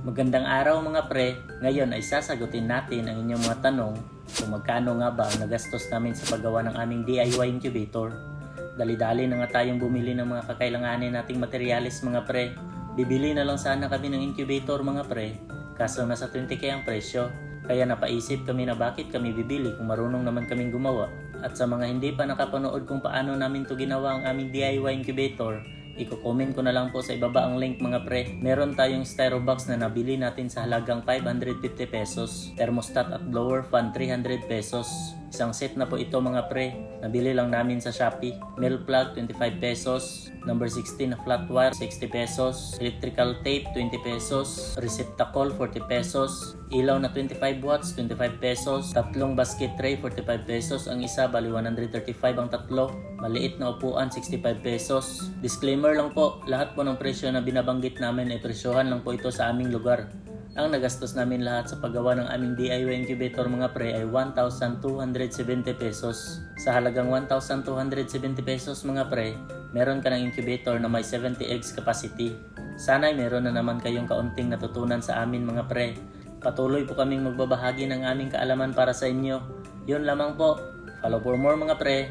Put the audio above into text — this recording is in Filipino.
Magandang araw mga pre. Ngayon ay sasagutin natin ang inyong mga tanong kung magkano nga ba ang nagastos namin sa paggawa ng aming DIY incubator. Dali-dali na nga tayong bumili ng mga kakailanganin nating materyales mga pre. Bibili na lang sana kami ng incubator mga pre. Kaso nasa 20k ang presyo. Kaya napaisip kami na bakit kami bibili kung marunong naman kaming gumawa. At sa mga hindi pa nakapanood kung paano namin to ginawa ang aming DIY incubator, Iko-comment ko na lang po sa ibaba ang link mga pre. Meron tayong styro box na nabili natin sa halagang 550 pesos. Thermostat at blower fan 300 pesos. Isang set na po ito mga pre. Nabili lang namin sa Shopee. Mill plug 25 pesos. Number 16 na flat wire 60 pesos. Electrical tape 20 pesos. Receptacle 40 pesos. Ilaw na 25 watts 25 pesos. Tatlong basket tray 45 pesos. Ang isa bali 135 ang tatlo. Maliit na upuan 65 pesos. Disclaimer lang po, lahat po ng presyo na binabanggit namin ay presyohan lang po ito sa aming lugar. Ang nagastos namin lahat sa paggawa ng aming DIY incubator mga pre ay 1,270 pesos. Sa halagang 1,270 pesos mga pre, meron ka ng incubator na may 70 eggs capacity. Sana'y meron na naman kayong kaunting natutunan sa amin mga pre. Patuloy po kaming magbabahagi ng aming kaalaman para sa inyo. Yun lamang po. Follow for more mga pre.